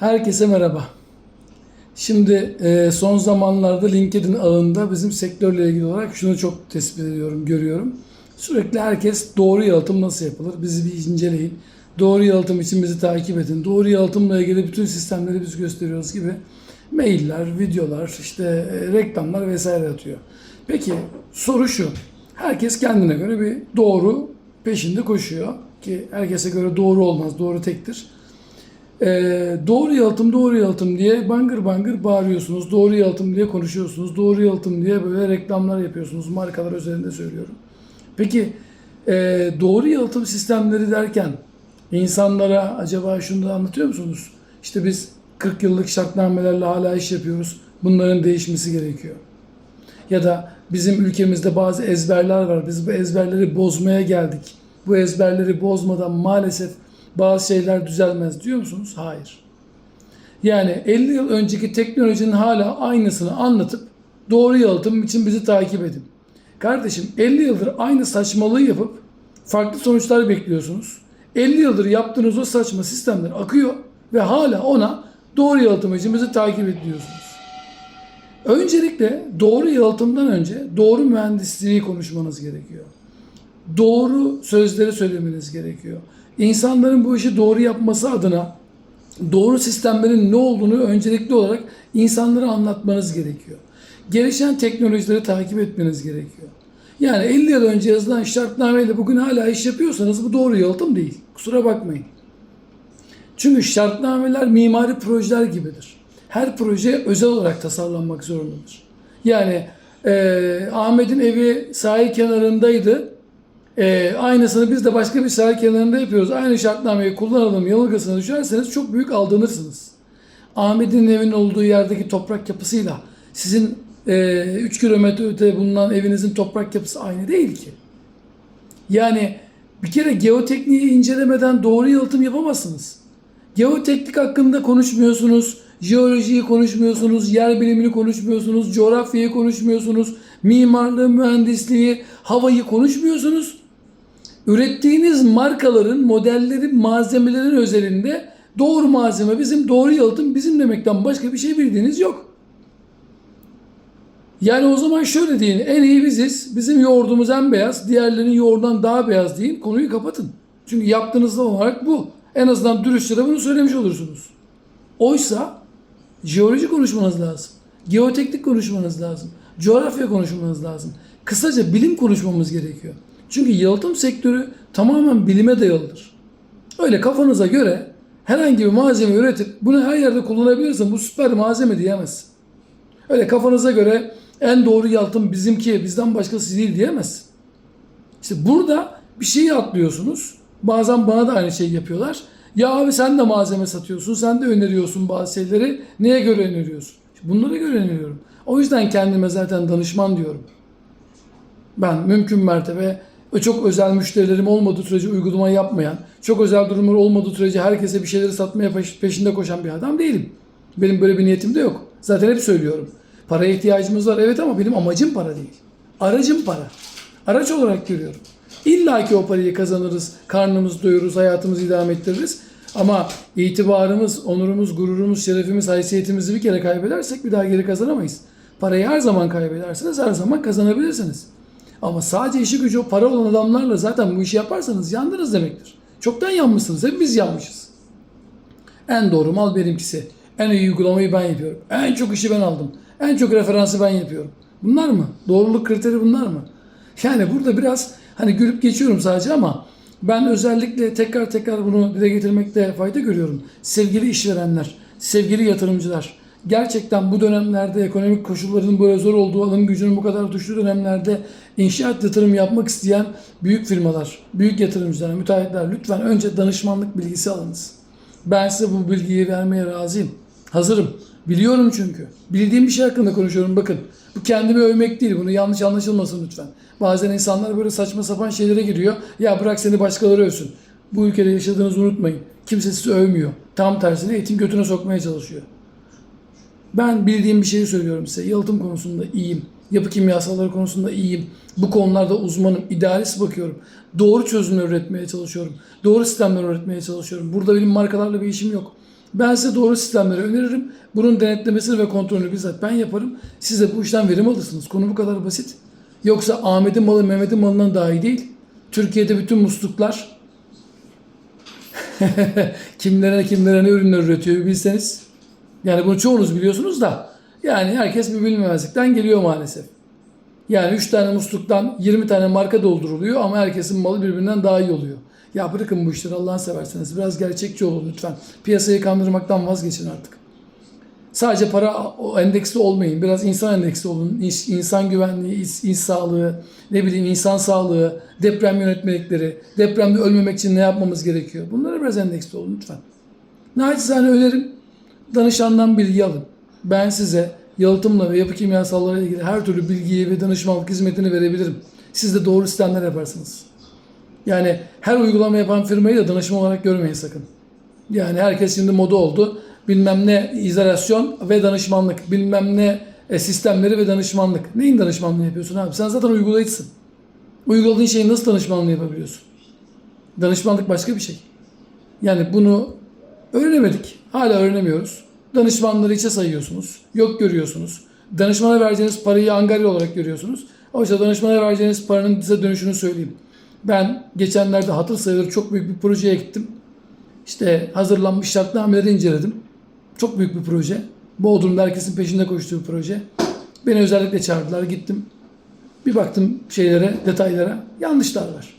Herkese merhaba. Şimdi e, son zamanlarda LinkedIn ağında bizim sektörle ilgili olarak şunu çok tespit ediyorum, görüyorum. Sürekli herkes doğru yalıtım nasıl yapılır? Bizi bir inceleyin. Doğru yalıtım için bizi takip edin. Doğru yalıtımla ilgili bütün sistemleri biz gösteriyoruz gibi mailler, videolar, işte e, reklamlar vesaire atıyor. Peki soru şu. Herkes kendine göre bir doğru peşinde koşuyor ki herkese göre doğru olmaz, doğru tektir. Ee, doğru yalıtım, doğru yalıtım diye bangır bangır bağırıyorsunuz. Doğru yalıtım diye konuşuyorsunuz. Doğru yalıtım diye böyle reklamlar yapıyorsunuz. Markalar üzerinde söylüyorum. Peki e, doğru yalıtım sistemleri derken insanlara acaba şunu da anlatıyor musunuz? İşte biz 40 yıllık şartnamelerle hala iş yapıyoruz. Bunların değişmesi gerekiyor. Ya da bizim ülkemizde bazı ezberler var. Biz bu ezberleri bozmaya geldik. Bu ezberleri bozmadan maalesef bazı şeyler düzelmez diyor musunuz? Hayır. Yani 50 yıl önceki teknolojinin hala aynısını anlatıp doğru yalıtım için bizi takip edin. Kardeşim 50 yıldır aynı saçmalığı yapıp farklı sonuçlar bekliyorsunuz. 50 yıldır yaptığınız o saçma sistemler akıyor ve hala ona doğru yalıtım için bizi takip ediyorsunuz. Öncelikle doğru yalıtımdan önce doğru mühendisliği konuşmanız gerekiyor. Doğru sözleri söylemeniz gerekiyor. İnsanların bu işi doğru yapması adına doğru sistemlerin ne olduğunu öncelikli olarak insanlara anlatmanız gerekiyor. Gelişen teknolojileri takip etmeniz gerekiyor. Yani 50 yıl önce yazılan şartnameyle bugün hala iş yapıyorsanız bu doğru yalıtım değil. Kusura bakmayın. Çünkü şartnameler mimari projeler gibidir. Her proje özel olarak tasarlanmak zorundadır. Yani e, Ahmet'in evi sahil kenarındaydı. E, aynısını biz de başka bir sahil kenarında yapıyoruz. Aynı şartnameyi kullanalım yanılgısına düşerseniz çok büyük aldanırsınız. Ahmet'in evinin olduğu yerdeki toprak yapısıyla sizin 3 kilometre öte bulunan evinizin toprak yapısı aynı değil ki. Yani bir kere geotekniği incelemeden doğru yalıtım yapamazsınız. Geoteknik hakkında konuşmuyorsunuz, jeolojiyi konuşmuyorsunuz, yer bilimini konuşmuyorsunuz, coğrafyayı konuşmuyorsunuz, mimarlığı, mühendisliği, havayı konuşmuyorsunuz. Ürettiğiniz markaların, modellerin, malzemelerin özelinde doğru malzeme bizim, doğru yalıtım bizim demekten başka bir şey bildiğiniz yok. Yani o zaman şöyle deyin, en iyi biziz, bizim yoğurdumuz en beyaz, diğerlerinin yoğurdan daha beyaz deyin, konuyu kapatın. Çünkü yaptığınız olarak bu. En azından dürüstçe de bunu söylemiş olursunuz. Oysa jeoloji konuşmanız lazım. Geoteknik konuşmanız lazım. Coğrafya konuşmanız lazım. Kısaca bilim konuşmamız gerekiyor. Çünkü yalıtım sektörü tamamen bilime dayalıdır. Öyle kafanıza göre herhangi bir malzeme üretip bunu her yerde kullanabilirsin. Bu süper malzeme diyemezsin. Öyle kafanıza göre en doğru yalıtım bizimki, bizden başkası değil diyemezsin. İşte burada bir şeyi atlıyorsunuz. Bazen bana da aynı şeyi yapıyorlar. Ya abi sen de malzeme satıyorsun, sen de öneriyorsun bazı şeyleri. Neye göre öneriyorsun? Bunlara göre öneriyorum. O yüzden kendime zaten danışman diyorum. Ben mümkün mertebe çok özel müşterilerim olmadığı sürece uygulama yapmayan, çok özel durumlar olmadığı sürece herkese bir şeyleri satmaya peşinde koşan bir adam değilim. Benim böyle bir niyetim de yok. Zaten hep söylüyorum. Paraya ihtiyacımız var evet ama benim amacım para değil. Aracım para. Araç olarak görüyorum. İlla ki o parayı kazanırız, karnımızı doyururuz, hayatımızı idame ettiririz. Ama itibarımız, onurumuz, gururumuz, şerefimiz, haysiyetimizi bir kere kaybedersek bir daha geri kazanamayız. Parayı her zaman kaybedersiniz, her zaman kazanabilirsiniz. Ama sadece işi gücü para olan adamlarla zaten bu işi yaparsanız yandınız demektir. Çoktan yanmışsınız, hep biz yanmışız. En doğru mal benimkisi. En iyi uygulamayı ben yapıyorum. En çok işi ben aldım. En çok referansı ben yapıyorum. Bunlar mı? Doğruluk kriteri bunlar mı? Yani burada biraz hani gülüp geçiyorum sadece ama ben özellikle tekrar tekrar bunu dile getirmekte fayda görüyorum. Sevgili işverenler, sevgili yatırımcılar, gerçekten bu dönemlerde ekonomik koşulların böyle zor olduğu, alım gücünün bu kadar düştüğü dönemlerde inşaat yatırım yapmak isteyen büyük firmalar, büyük yatırımcılar, müteahhitler lütfen önce danışmanlık bilgisi alınız. Ben size bu bilgiyi vermeye razıyım. Hazırım. Biliyorum çünkü. Bildiğim bir şey hakkında konuşuyorum bakın. Bu kendimi övmek değil. Bunu yanlış anlaşılmasın lütfen. Bazen insanlar böyle saçma sapan şeylere giriyor. Ya bırak seni başkaları övsün. Bu ülkede yaşadığınızı unutmayın. Kimse sizi övmüyor. Tam tersine etin götüne sokmaya çalışıyor. Ben bildiğim bir şeyi söylüyorum size. Yalıtım konusunda iyiyim. Yapı kimyasalları konusunda iyiyim. Bu konularda uzmanım. İdealist bakıyorum. Doğru çözümler üretmeye çalışıyorum. Doğru sistemler üretmeye çalışıyorum. Burada benim markalarla bir işim yok. Ben size doğru sistemleri öneririm. Bunun denetlemesini ve kontrolünü bizzat ben yaparım. Siz de bu işten verim alırsınız. Konu bu kadar basit. Yoksa Ahmet'in malı Mehmet'in malından daha iyi değil. Türkiye'de bütün musluklar kimlere kimlere ne ürünler üretiyor bilseniz. Yani bunu çoğunuz biliyorsunuz da yani herkes bir bilmemezlikten geliyor maalesef. Yani 3 tane musluktan 20 tane marka dolduruluyor ama herkesin malı birbirinden daha iyi oluyor. Ya bırakın bu işleri Allah'ını severseniz. Biraz gerçekçi olun lütfen. Piyasayı kandırmaktan vazgeçin artık. Sadece para endeksli olmayın. Biraz insan endeksli olun. İns- İnsan güvenliği, insan sağlığı, ne bileyim insan sağlığı, deprem yönetmelikleri, depremde ölmemek için ne yapmamız gerekiyor. Bunlara biraz endeksli olun lütfen. Naçizane önerim danışandan bilgi alın. Ben size yalıtımla ve yapı kimyasallarıyla ilgili her türlü bilgiyi ve danışmanlık hizmetini verebilirim. Siz de doğru sistemler yaparsınız. Yani her uygulama yapan firmayı da danışma olarak görmeyin sakın. Yani herkes şimdi moda oldu. Bilmem ne izolasyon ve danışmanlık. Bilmem ne e, sistemleri ve danışmanlık. Neyin danışmanlığı yapıyorsun abi? Sen zaten uygulayıcısın. Uyguladığın şeyin nasıl danışmanlığı yapabiliyorsun? Danışmanlık başka bir şey. Yani bunu öğrenemedik. Hala öğrenemiyoruz. Danışmanları içe sayıyorsunuz. Yok görüyorsunuz. Danışmana vereceğiniz parayı angarya olarak görüyorsunuz. Oysa danışmana vereceğiniz paranın size dönüşünü söyleyeyim. Ben geçenlerde hatır sayılır çok büyük bir projeye gittim. İşte hazırlanmış şartnameleri inceledim. Çok büyük bir proje. Bodrum'da herkesin peşinde koştuğu bir proje. Beni özellikle çağırdılar. Gittim. Bir baktım şeylere, detaylara. Yanlışlar var.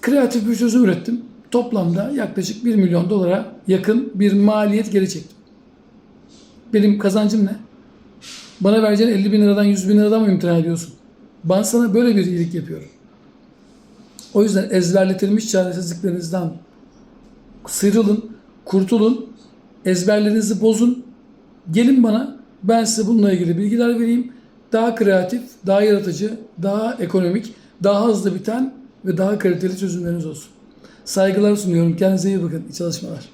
Kreatif bir çözüm ürettim. Toplamda yaklaşık 1 milyon dolara yakın bir maliyet geri çektim. Benim kazancım ne? Bana vereceğin 50 bin liradan 100 bin liradan mı imtina ediyorsun? Ben sana böyle bir iyilik yapıyorum. O yüzden ezberletilmiş çaresizliklerinizden sıyrılın, kurtulun, ezberlerinizi bozun. Gelin bana, ben size bununla ilgili bilgiler vereyim. Daha kreatif, daha yaratıcı, daha ekonomik, daha hızlı biten ve daha kaliteli çözümleriniz olsun. Saygılar sunuyorum. Kendinize iyi bakın. İyi çalışmalar.